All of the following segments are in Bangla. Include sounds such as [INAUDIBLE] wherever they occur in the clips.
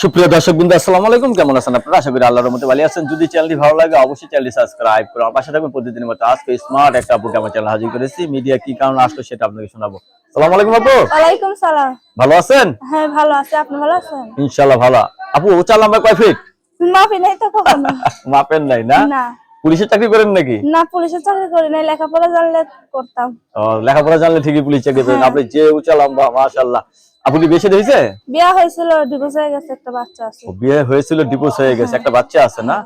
সুপ্রিয় দর্শক বৃন্দ আসসালামু আলাইকুম। কেমন আছেন আপনারা? আশা করি আল্লাহর মধ্যে ভালো আছেন। যদি চ্যানেলটি ভালো লাগে অবশ্যই চ্যানেলটি সাবস্ক্রাইব করুন আমার পাশে থাকবেন। প্রতিদিনের মতো আজকে স্মার্ট একটা আপুকে আমার চ্যানেল হাজির করেছি। মিডিয়া কি কারণে আসলো সেটা আপনাকে শোনাবো। আসসালামু আলাইকুম আপু। ওয়ালাইকুম সালাম। ভালো আছেন? হ্যাঁ ভালো আছে। আপনি ভালো আছেন? ইনশাআল্লাহ ভালো। আপু উচ্চাল লম্বা কয় ফিট মাফি নাই তো কখনো। [LAUGHS] মাপেন নাই না? না। পুলিশের চাকরি করেন নাকি? না পুলিশের চাকরি করি নাই। লেখাপড়া জানলে করতাম। ও, লেখাপড়া জানলে ঠিকই পুলিশ চাকরি করেন। আপনি যে উচ্চা লম্বা মাশাআল্লাহ। আপু কি বেশি হয়েছে? বিয়া হয়েছিল ডিভোর্স হয়ে গেছে একটা বাচ্চা আছে। ও, বিয়ে হয়েছিল ডিভোর্স হয়ে গেছে একটা বাচ্চা আছে না?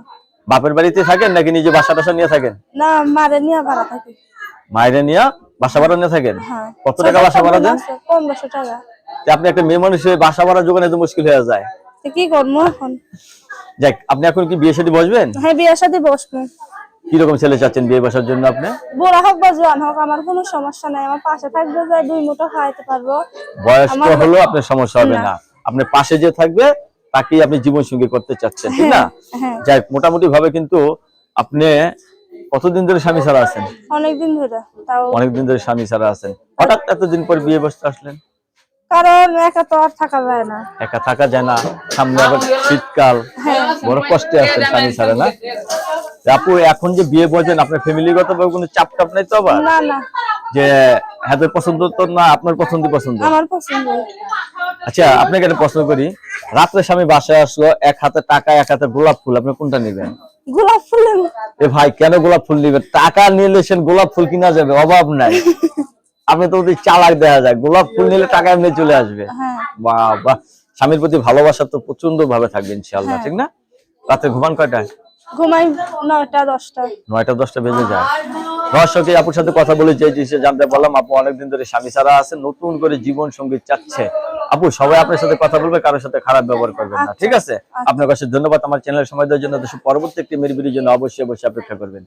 বাপের বাড়িতে থাকেন নাকি নিজে বাসা টাসা নিয়ে থাকেন? না মারে নিয়ে ভাড়া থাকি। মায়েরা নিয়ে বাসা ভাড়া নিয়ে থাকেন? হ্যাঁ। কত টাকা বাসা ভাড়া দেন? আছে, পনেরোশো টাকা। যে আপনি একটা মেয়ে মানুষ হয়ে বাসা ভাড়া যোগানে তো মুশকিল হয়ে যায়। কি করব এখন? যাক আপনি এখন কি বিয়ে শাদী বসবেন? হ্যাঁ বিয়ে সাথে বসবো। কি রকম ছেলে চাচ্ছেন বিয়ে বসার জন্য আপনি? বুড়া হোক বা জোয়ান হোক আমার কোনো সমস্যা নাই। আমার পাশে থাকবে যে দুই মুঠো খাওয়াইতে পারব। বয়স তো হলো আপনার সমস্যা হবে না। আপনার পাশে যে থাকবে তাকেই আপনি জীবন সঙ্গী করতে চাচ্ছেন ঠিক না? হ্যাঁ যাই মোটামুটি ভাবে কিন্তু আপনি কতদিন ধরে স্বামী ছাড়া আছেন? অনেকদিন ধরে তাও অনেকদিন ধরে স্বামী ছাড়া আছেন। হঠাৎ এতদিন পর বিয়ে বসতে আসলেন? কারণ একা তো আর থাকা যায় না। একা থাকা যায় না। সামনে আবার শীতকাল। বড় কষ্টে আছেন স্বামী ছাড়া না? আপু এখন যে বিয়ে বসেন আপনার ফ্যামিলিগত ভাবে কোনো চাপ টাপ নাই তো আবার? না না। যে হাতের পছন্দ তো না আপনার পছন্দ পছন্দ? আমার পছন্দ। আচ্ছা আপনাকে একটা প্রশ্ন করি। রাত্রে স্বামী বাসায় আসলো এক হাতে টাকা এক হাতে গোলাপ ফুল। আপনি কোনটা নেবেন? গোলাপ ফুলের। এ ভাই কেন গোলাপ ফুল নেবেন? টাকা নিলে সে গোলাপ ফুল কিনা যাবে অভাব নাই। আপনি তো চালাক দেখা যায়। গোলাপ ফুল নিলে টাকা এমনি চলে আসবে। হ্যাঁ। বাহ বাহ স্বামীর প্রতি ভালোবাসা তো প্রচণ্ড ভাবে থাকবে ইনশাআল্লাহ হ্যাঁ। ঠিক না? রাতে ঘুমান কয়টায়? ঘুমাই নয়টা দশটা। নয়টা দশটা বেজে যায়। দর্শক আপুর সাথে কথা বলে যে জিনিসটা জানতে পারলাম আপু অনেকদিন ধরে স্বামী ছাড়া আছে নতুন করে জীবন সঙ্গী চাচ্ছে। আপু সবাই আপনার সাথে কথা বলবে কারোর সাথে খারাপ ব্যবহার করবেন না ঠিক আছে? আপনার কাছে ধন্যবাদ আমার চ্যানেলের সময় দেওয়ার জন্য পরবর্তী একটি মেরিবিরির জন্য অবশ্যই অবশ্যই অপেক্ষা করবেন।